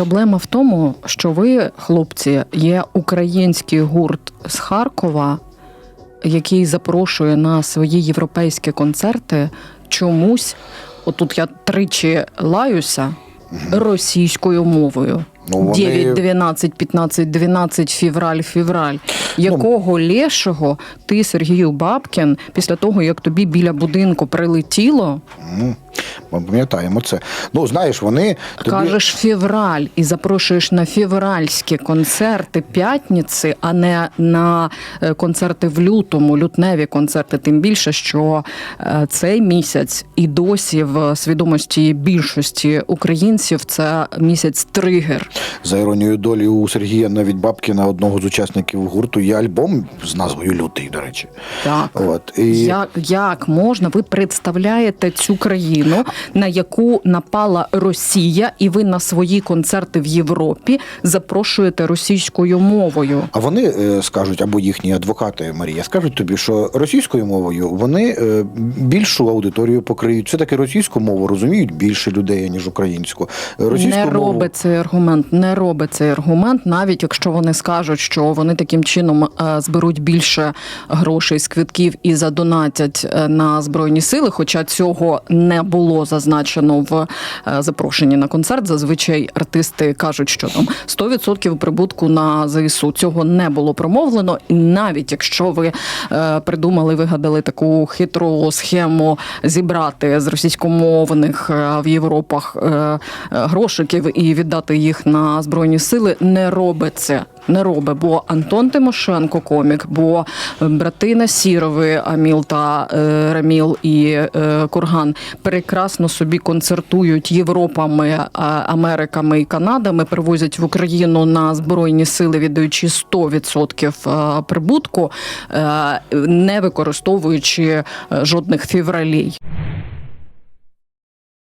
Проблема в тому, що ви, хлопці, є український гурт з Харкова, який запрошує на свої європейські концерти чомусь. Отут я тричі лаюся російською мовою. Ну, вони- 9, 12, 15, 12, февраль, февраль. Ну, Якого лешого ти, Сергію Бабкін, після того, як тобі біля будинку прилетіло, М, Ми пам'ятаємо це. Ну, знаєш, вони тобі... кажеш февраль і запрошуєш на февральські концерти п'ятниці, а не на е, концерти в лютому, лютневі концерти. Тим більше, що е, цей місяць і досі в свідомості більшості українців це місяць тригер. За іронією долі у Сергія навіть Бабкіна, одного з учасників гурту, є альбом з назвою Лютий, до речі. Так. От, і... Як, як можна, ви представляєте цю країну, на яку напала Росія, і ви на свої концерти в Європі запрошуєте російською мовою? А вони е, скажуть, або їхні адвокати Марія, скажуть тобі, що російською мовою вони е, більшу аудиторію покриють. Все таки російську мову розуміють більше людей, ніж українську. Російську не мову... робить цей аргумент, не робить цей аргумент, навіть якщо вони скажуть, що вони таким чином е, зберуть більше грошей з квитків і задонатять на збройні сили. Хоча цього не було зазначено в е, запрошенні на концерт. Зазвичай артисти кажуть, що там 100% прибутку на ЗСУ. Цього не було промовлено. І навіть якщо ви е, придумали, вигадали таку хитру схему зібрати з російськомовних е, в Європах грошиків і віддати їх на збройні сили, не робить це. Не робить, бо Антон Тимошенко комік, бо брати Насірови, Аміл та е, Раміл і е, Курган прекрасно собі концертують Європами, е, Америками і Канадами, привозять в Україну на збройні сили, віддаючи 100% е, прибутку, е, не використовуючи е, жодних февралій.